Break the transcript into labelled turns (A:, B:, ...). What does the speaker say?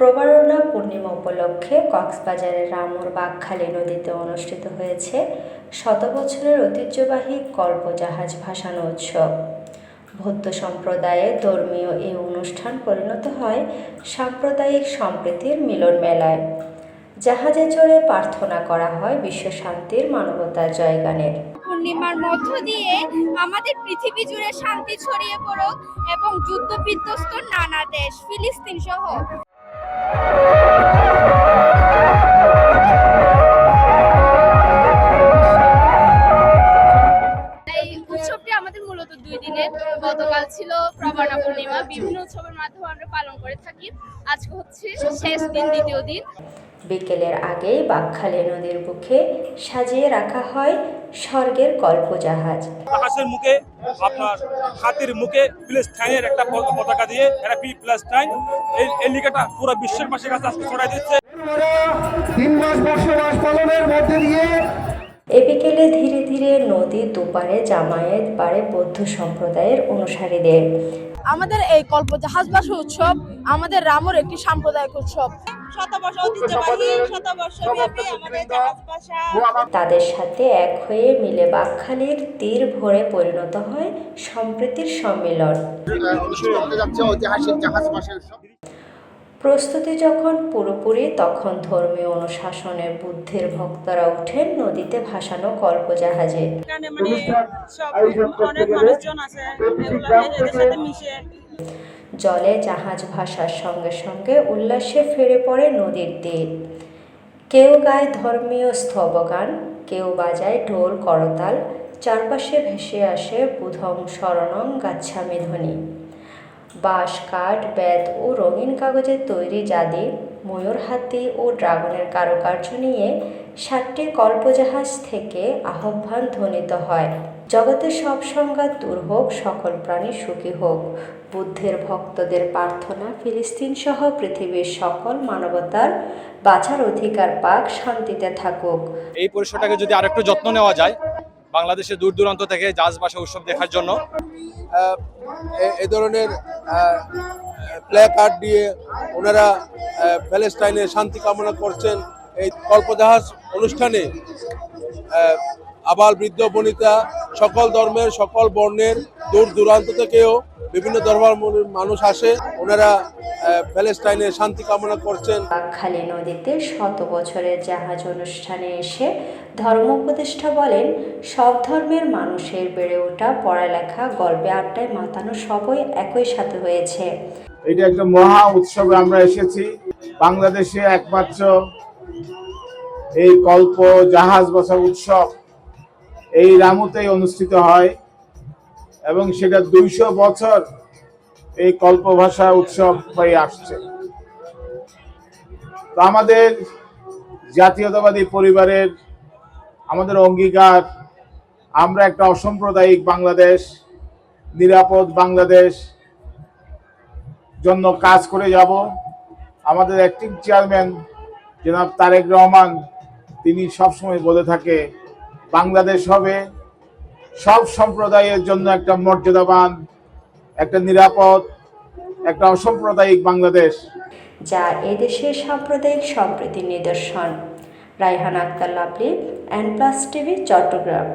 A: প্রবারণা পূর্ণিমা উপলক্ষে কক্সবাজারের রামুর বাগখালী নদীতে অনুষ্ঠিত হয়েছে শত বছরের ঐতিহ্যবাহী কল্পজাহাজ ভাসানো উৎসব। বৌদ্ধ সম্প্রদায়ে ধর্মীয় এই অনুষ্ঠান পরিণত হয় সাম্প্রদায়িক সম্প্রীতির মিলন মেলায়। জাহাজে চড়ে প্রার্থনা করা হয় বিশ্ব শান্তির মানবতার জয়গানের।
B: পূর্ণিমার মধ্য দিয়ে আমাদের পৃথিবী জুড়ে শান্তি ছড়িয়ে পড়ুক এবং যুদ্ধ বিধ্বস্ত নানা দেশ, ফিলিস্তিন সহ গতকাল ছিল প্রবণা পূর্ণিমা। বিভিন্ন উৎসবের মাধ্যমে আমরা পালন করে থাকি। আজকে হচ্ছে শেষ দিন, দ্বিতীয় দিন।
A: বিকেলের আগেই বাগখালী নদীর বুকে সাজিয়ে রাখা হয় স্বর্গের কল্পজাহাজ।
C: আকাশের মুখে আপনার হাতির মুখে প্লেস্টাইনের একটা পতাকা দিয়ে এটা পি প্লেস্টাইন এই এই লিগাটা পুরো বিশ্বের মাসের কাছে আজকে ছড়াই দিচ্ছে।
D: তিন মাস বসবাস পালনের মধ্যে দিয়ে
A: এ বিকেলে ধীরে ধীরে নদী দুপারে জামায়াত পারে বৌদ্ধ সম্প্রদায়ের অনুসারীদের।
E: আমাদের এই কল্প জাহাজ উৎসব আমাদের রামুর একটি সাম্প্রদায়িক উৎসব।
F: শতবর্ষ ঐতিহ্যবাহী শতবর্ষ আমাদের জাহাজ ভাষা
A: তাদের সাথে এক হয়ে মিলে বাকখালীর তীর ভরে পরিণত হয় সম্প্রীতির সম্মিলন। প্রস্তুতি যখন পুরোপুরি তখন ধর্মীয় অনুশাসনের বুদ্ধের ভক্তরা ওঠেন নদীতে ভাসানো কল্পজাহাজে। জলে জাহাজ ভাসার সঙ্গে সঙ্গে উল্লাসে ফিরে পড়ে নদীর তীর। কেউ গায় ধর্মীয় স্তবগান, কেউ বাজায় ঢোল, করতাল, চারপাশে ভেসে আসে বুধম শরণং গাচ্ছামি ধ্বনি। বাঁশ, কাঠ, বেত ও রঙিন কাগজের তৈরি জাদি, ময়ূর হাতি ও ড্রাগনের কারুকার্য নিয়ে ষাটটি কল্পজাহাজ থেকে আহ্বান ধ্বনিত হয়। জগতের সব সংঘাত দূর হোক সকল প্রাণী সুখী হোক। বুদ্ধের ভক্তদের প্রার্থনা ফিলিস্তিন সহ পৃথিবীর সকল মানবতার বাঁচার অধিকার পাক শান্তিতে থাকুক।
G: এই পরিসরটাকে যদি আরেকটু যত্ন নেওয়া যায় বাংলাদেশে দূর দূরান্ত থেকে জাহাজ ভাষা উৎসব দেখার জন্য।
H: এ- ধরনের প্লে কার্ড দিয়ে ওনারা প্যালেস্টাইনে শান্তি কামনা করছেন। এই কল্পজাহাজ অনুষ্ঠানে আবাল বৃদ্ধ বনিতা সকল ধর্মের সকল বর্ণের দূর দূরান্ত থেকেও বিভিন্ন ধর্মের মানুষ আসে। ওনারা প্যালেস্টাইনে শান্তি কামনা করছেন।
A: বাগখালী নদীতে শত বছরের জাহাজ অনুষ্ঠানে এসে ধর্ম উপদেষ্টা বলেন সব ধর্মের মানুষের বেড়ে ওঠা পড়ালেখা গল্পে আড্ডায় মাতানো সবই একই সাথে হয়েছে।
I: এটা একটা মহা উৎসবে আমরা এসেছি। বাংলাদেশে একমাত্র এই কল্প, জাহাজ বসা উৎসব, এই রামুতেই অনুষ্ঠিত হয় এবং সেটা দুইশো বছর এই কল্প ভাষা উৎসব হয়ে আসছে। তো আমাদের জাতীয়তাবাদী পরিবারের আমাদের অঙ্গীকার, আমরা একটা অসাম্প্রদায়িক বাংলাদেশ, নিরাপদ বাংলাদেশ জন্য কাজ করে যাব। আমাদের অ্যাক্টিং চেয়ারম্যান জনাব তারেক রহমান তিনি সবসময় বলে থাকে, বাংলাদেশ হবে সব সম্প্রদায়ের জন্য একটা মর্যাদাবান, একটা নিরাপদ, একটা অসাম্প্রদায়িক বাংলাদেশ।
A: যা এদেশের সাম্প্রদায়িক সম্প্রীতির নিদর্শন। Raihan Akter Lovely and plus TV Chattogram.